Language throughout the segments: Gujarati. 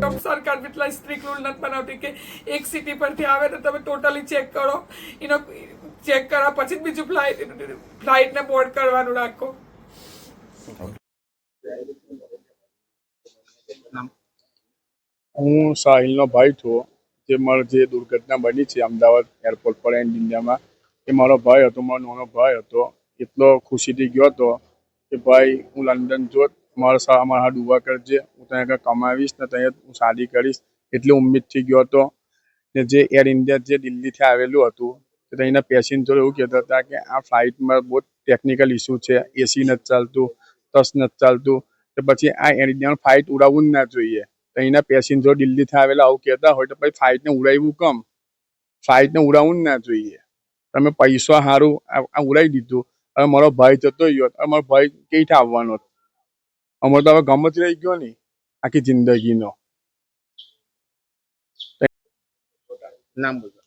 ટ્રમ્પ સરકાર એટલા સ્ટ્રિક રૂલ નથી બનાવતી કે એક સિટી પરથી આવે તો તમે ટોટલી ચેક કરો. એનો ચેક કરા પછી બીજું ફ્લાઇટ ફ્લાઇટને બોર્ડ કરવાનું રાખો. હું સાહિલનો ભાઈ છું. જે મારો જે દુર્ઘટના બની છે અમદાવાદ એરપોર્ટ પર એન્ડ ઇન્ડિયામાં, એ મારો ભાઈ હતો, મારો નાનો ભાઈ હતો. એટલો ખુશીથી ગયો હતો કે ભાઈ હું લંડન જોત મારા સા મારા ઊભા કરજે. હું ત્યાં આગળ કમાવીશ ને ત્યાં હું શાદી કરીશ. એટલી ઉમ્મીદથી ગયો હતો ને જે એર ઇન્ડિયા જે દિલ્હીથી આવેલું હતું તો ત્યાંના પેસેન્જર એવું કહેતા હતા કે આ ફ્લાઇટમાં બહુ ટેકનિકલ ઇસ્યુ છે એસી નથી ચાલતું ટસ નથી ચાલતું તો પછી આ એર ઇન્ડિયાનું ફ્લાઇટ ઉડાવવું જ ના જોઈએ. તો અહીંના પેસેન્જરો દિલ્હીથી આવેલા આવું કહેતા હોય તો પછી ફ્લાઇટને ઉડાવ્યું કમ? ફ્લાઇટને ઉડાવવું જ ના જોઈએ. તમે પૈસા સારું આ ઉડાવી દીધું. હવે મારો ભાઈ જતો રહ્યો. હવે મારો ભાઈ કઈ આવવાનો આવવાનો? અમારો તો હવે ગમ જ રહી ગયો ને આખી જિંદગીનો. નામ બોલો.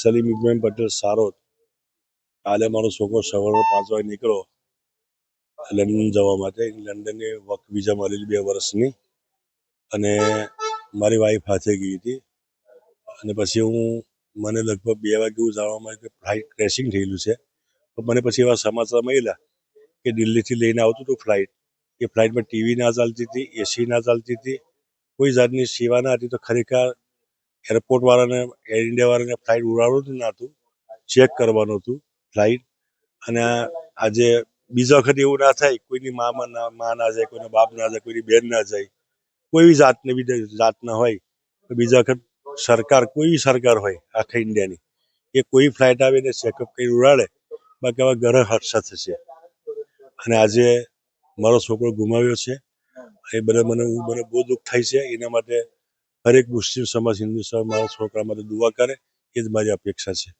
સલીમ ઇબ્રાહીમ પટેલ સારોદ. કાલે મારો છોકરો સવારે પાંચ વાગે નીકળ્યો. લંડન જવા માટે. લંડનની વર્ક વિઝા મળેલી બે વર્ષની. અને મારી વાઈફ હાથે ગઈ હતી. અને પછી હું મને લગભગ બે વાગે એવું જાણવા મળ્યું કે ફ્લાઇટ ક્રેશિંગ થયેલું છે. તો મને પછી એવા સમાચાર મળ્યા કે દિલ્હીથી લઈને આવતું હતું ફ્લાઇટ એ ફ્લાઇટમાં ટીવી ના ચાલતી હતી એસી ના ચાલતી હતી. કોઈ જાતની સેવા ના હતી તો ખરેખર એરપોર્ટ વાળાને એર ઇન્ડિયા વાળાને ફ્લાઇટ ઉડાડવું જ હતું. ચેક કરવાનું હતું ફ્લાઇટ. અને આજે બીજા વખત એવું ના થાય, કોઈની મામાં ના, મા ના જાય, કોઈના બાપ ના જાય, કોઈની બેન ના જાય. કોઈ બી જાતની બી જાતના હોય. તો બીજા વખત સરકાર, કોઈ બી સરકાર હોય આખા ઇન્ડિયાની એ કોઈ ફ્લાઇટ આવે ને ચેકઅપ કરી ઉડાડે, બાકી આવા ઘરે હર્ષા થશે અને આજે મારો છોકરો ગુમાવ્યો છે. એ બધા મને મને બહુ દુઃખ થાય છે. એના માટે હરેક મુસ્લિમ સમાજ, હિન્દુ સમાજ, મારા છોકરા માટે દુઆ કરે. એ જ મારી અપેક્ષા છે.